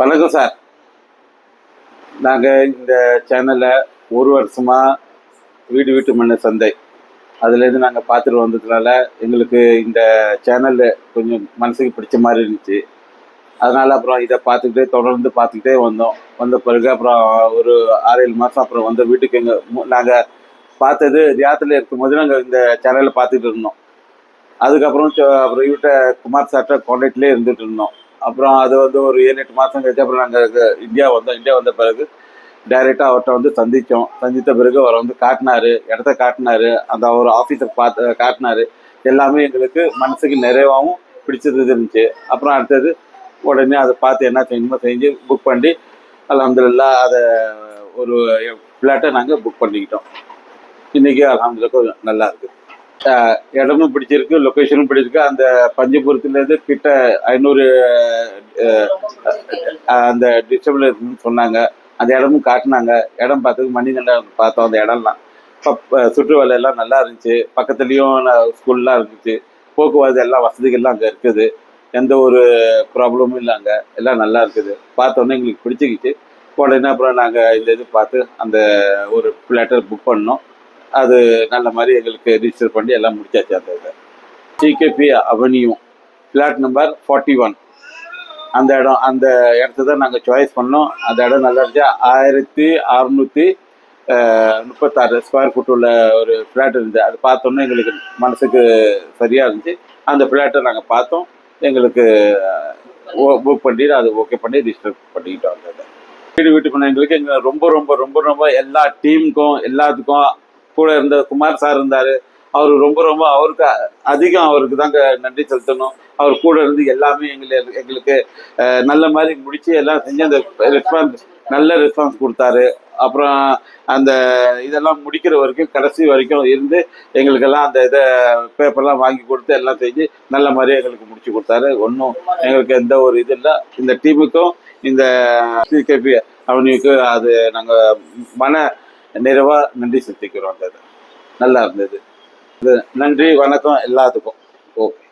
வணக்கம் சார். நாங்கள் இந்த சேனலில் ஒரு வருஷமாக வீடு வீட்டு மண்ணு சந்தை. அதுலேருந்து நாங்கள் பார்த்துட்டு வந்ததுனால எங்களுக்கு இந்த சேனல் கொஞ்சம் மனசுக்கு பிடிச்ச மாதிரி இருந்துச்சு. அதனால் அப்புறம் இதை பார்த்துக்கிட்டே தொடர்ந்து பார்த்துக்கிட்டே வந்தோம். வந்த பிறகு அப்புறம் ஒரு ஆறு ஏழு மாதம் அப்புறம் வந்த வீட்டுக்கு எங்கள் நாங்கள் பார்த்தது ரியாத்தில் இருக்கும்போது நாங்கள் இந்த சேனலை பார்த்துட்டு இருந்தோம். அதுக்கப்புறம் அப்புறம் இவர்கிட்ட குமார் சார்கிட்ட கான்டாக்ட்லேயே இருந்துகிட்டு இருந்தோம். அப்புறம் அது வந்து ஒரு ஏழு எட்டு மாதம் கழிச்சு அப்புறம் நாங்கள் இந்தியா வந்தோம். இந்தியா வந்த பிறகு டைரெக்டாக அவர்கிட்ட வந்து சந்தித்தோம் சந்தித்த பிறகு அவர் வந்து காட்டினாரு. இடத்த காட்டினாரு. அந்த அவர் ஆஃபீஸை பார்த்து காட்டினார். எல்லாமே எங்களுக்கு மனசுக்கு நிறைவாகவும் பிடிச்சது இருந்துச்சு. அப்புறம் அடுத்தது உடனே அதை பார்த்து என்ன செய்யணுமோ செஞ்சு புக் பண்ணி அலமதுல்லா அதை ஒரு ஃப்ளாட்டை நாங்கள் புக் பண்ணிக்கிட்டோம். இன்றைக்கி அலமதுல்லா கொஞ்சம் நல்லா இருக்குது இடமும் பிடிச்சிருக்கு லொக்கேஷனும் பிடிச்சிருக்கு. அந்த பஞ்சபுரத்துலேருந்து கிட்ட ஐநூறு அந்த டிஸ்டபிள் இருக்குன்னு சொன்னாங்க. அந்த இடமும் காட்டினாங்க. இடம் பார்த்தது மணிகண்ட பார்த்தோம் அந்த இடம்லாம். பப்- சுற்று வேலையெல்லாம் எல்லாம் நல்லா இருந்துச்சு. பக்கத்துலேயும் ஸ்கூல்லாம் இருந்துச்சு. போக்குவரத்து எல்லாம் வசதிகள்லாம் அங்கே இருக்குது. எந்த ஒரு ப்ராப்ளமும் இல்லை அங்கே. எல்லாம் நல்லா இருக்குது. பார்த்தோன்னே எங்களுக்கு பிடிச்சிக்கிச்சு. உடனே அப்புறம் நாங்கள் இந்த இது பார்த்து அந்த ஒரு ஃப்ளாட்டை புக் பண்ணோம். அது நல்ல மாதிரி எங்களுக்கு ரிஜிஸ்டர் பண்ணி எல்லாம் முடிச்சாச்சு அந்த இது. CKP avenue flat number forty one அந்த இடம் அந்த இடத்த தான் நாங்கள் சாய்ஸ் பண்ணோம். அந்த இடம் நல்லா இருந்துச்சு. ஆயிரத்தி அறுநூற்றி முப்பத்தாறு ஸ்கொயர் ஃபுட் உள்ள ஒரு ஃப்ளாட் இருந்துச்சு அது பார்த்தோன்னே எங்களுக்கு மனசுக்கு சரியாக இருந்துச்சு. அந்த ஃப்ளாட்டை நாங்கள் பார்த்தோம். எங்களுக்கு புக் பண்ணிட்டு அது ஓகே பண்ணி ரிஜிஸ்டர் பண்ணிக்கிட்டோம் அந்த வீடு வீட்டு பண்ண எங்களுக்கு எங்கள் ரொம்ப ரொம்ப ரொம்ப ரொம்ப எல்லா டீமுக்கும் எல்லாத்துக்கும் கூட இருந்த குமார் சார் இருந்தார். அவர் ரொம்ப ரொம்ப அவருக்கு அதிகம் அவருக்கு தாங்க நன்றி செலுத்தணும். அவர் கூட இருந்து எல்லாமே எங்களை எங்களுக்கு நல்ல மாதிரி முடிச்சு எல்லாம் செஞ்சு அந்த ரெஸ்பான்ஸ் நல்ல ரெஸ்பான்ஸ் கொடுத்தாரு. அப்புறம் அந்த இதெல்லாம் முடிக்கிற வரைக்கும் கடைசி வரைக்கும் இருந்து எங்களுக்கெல்லாம் அந்த இதை பேப்பர்லாம் வாங்கி கொடுத்து எல்லாம் செஞ்சு நல்ல மாதிரியே எங்களுக்கு முடிச்சு கொடுத்தாரு. ஒன்றும் எங்களுக்கு எந்த ஒரு இது இல்லை. இந்த டீமுக்கும் இந்த சிகேபி அவனுக்கு அது நாங்கள் மன நிறைவாக நன்றி செலுத்திக்கிறோம் அந்த நல்லா இருந்தது. இது நன்றி வணக்கம் எல்லாத்துக்கும். ஓகே.